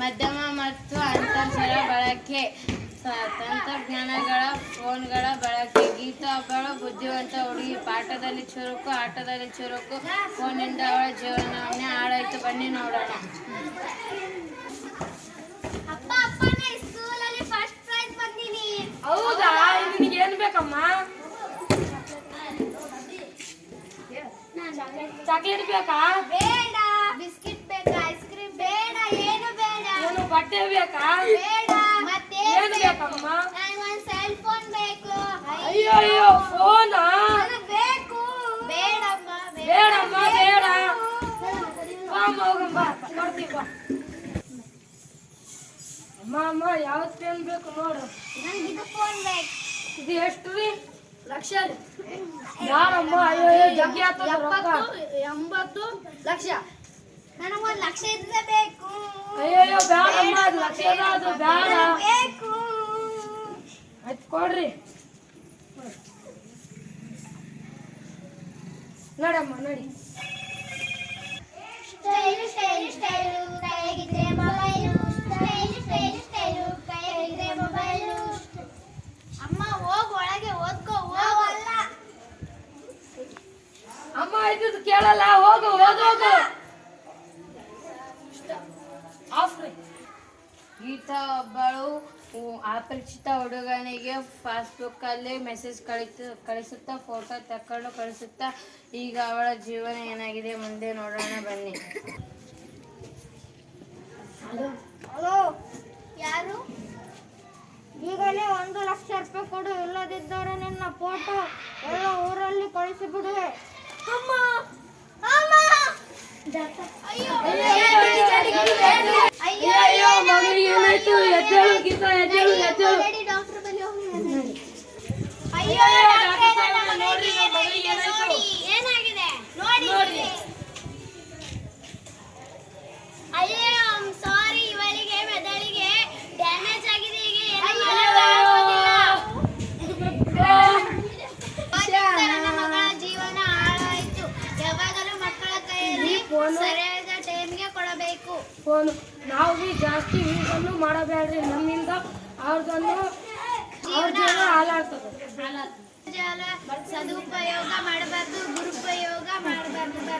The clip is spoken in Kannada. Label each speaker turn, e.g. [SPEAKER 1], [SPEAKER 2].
[SPEAKER 1] ಮಧ್ಯಮ ಮತ್ತು ಅಂತರ್ಜಲ ಬಳಕೆ ತಂತ್ರಜ್ಞಾನಗಳ ಫೋನ್ಗಳ ಬಳಕೆ ಗೀತಾ ಒಬ್ಬಳು ಬುದ್ಧಿವಂತ ಹುಡುಗಿ ಪಾಠದಲ್ಲಿ ಚುರುಕು ಆಟದಲ್ಲಿ ಚುರುಕು ಫೋನಿಂದ ಅವಳ ಜೀವನವನ್ನೇ ಹಾಳಾಯ್ತು ಬನ್ನಿ ನೋಡೋಣ.
[SPEAKER 2] ಹೌದಾ? ಚಾಕ್ಲೇಟ್ ಬೇಕಾ?
[SPEAKER 3] ಬೇಕಾ ಮತ್ತೆ
[SPEAKER 2] ಏನು ಬೇಕಮ್ಮ?
[SPEAKER 3] ನನಗೆ ಒಂದು ಸೆಲ್ ಫೋನ್ ಬೇಕು.
[SPEAKER 2] ಅಯ್ಯೋ ಅಯ್ಯೋ ಫೋನಾ
[SPEAKER 3] ನನಗೆ ಬೇಕು. ಬೇಡಮ್ಮ
[SPEAKER 2] ಬೇಡಮ್ಮ ಬೇಡ. ಬಾ ಅಮ್ಮ ಹೋಗಮ್ಮ ಬಾ. ಕೊಡ್ತೀವಿ ಬಾ. ಅಮ್ಮ ಅಮ್ಮ ಯಾವ್ದು ಪೇನ್ ಬೇಕು ನೋಡು.
[SPEAKER 3] ನನಗೆ ಇದು ಫೋನ್ ಬೇಕು.
[SPEAKER 2] ಇದು ಎಷ್ಟು ರೀ? ಲಕ್ಷ ಯಾರಮ್ಮ? ಅಯ್ಯೋ ಜಗ್ಗಿ
[SPEAKER 3] ಎಂಬತ್ತು ಲಕ್ಷ. ನನಗೆ ಒಂದು ಲಕ್ಷ ಇದ್ರೆ ಬೇಕು.
[SPEAKER 2] ಅಯ್ಯೋ ಅಯ್ಯೋ ಬೇಡಮ್ಮ ಅದು ಲಕ್ಷದ ಅದು ಬೇಡ.
[SPEAKER 3] ಬೇಕು.
[SPEAKER 2] ಆಯ್ತು ಕೊಡ್ರಿ. ನಡಮ್ಮ ನಡಿ.
[SPEAKER 3] Style style style mobile. Style style mobile. ಅಮ್ಮ ಹೋಗ್ ಒಳಗೆ ಓದ್ಕೋ ಹೋಗಲ್ಲ
[SPEAKER 2] ಅಮ್ಮ ಕೇಳಲ್ಲ ಹೋಗು ಓದೋಗು
[SPEAKER 1] ಗೀತಾ ಒಬ್ಬಳು ಅಪರಿಚಿತ ಹುಡುಗನಿಗೆ ಫೇಸ್ಬುಕ್ ಅಲ್ಲಿ ಮೆಸೇಜ್ ಕಳಿತು ಕಳಿಸುತ್ತಾ ಫೋಟೋ ತಕೊಂಡು ಕಳಿಸುತ್ತಾ ಈಗ ಅವಳ ಜೀವನ ಏನಾಗಿದೆ ಮುಂದೆ ನೋಡೋಣ ಬನ್ನಿ.
[SPEAKER 3] ಹಲೋ? ಯಾರು? ಈಗಲೇ ಒಂದು ಲಕ್ಷ ರೂಪಾಯಿ ಕೊಡು ಇಲ್ಲದಿದ್ದರೆ ನಿನ್ನ ಫೋಟೋ ಎಲ್ಲ ಊರಲ್ಲಿ ಕಳಿಸಿಬಿಡುವೆ
[SPEAKER 2] ಫೋನ್ ನಾವು ಭೀ ಜಾಸ್ತಿ ಯೂಸನ್ನು ಮಾಡಬೇಡ್ರಿ. ನಮ್ಮಿಂದ ಅವ್ರದನ್ನು ಅವ್ರ ಜೀವನ ಹಾಳಾಗ್ತದೆ.
[SPEAKER 3] ಸದುಪಯೋಗ ಮಾಡಬಾರ್ದು, ದುರುಪಯೋಗ ಮಾಡಬಾರ್ದು.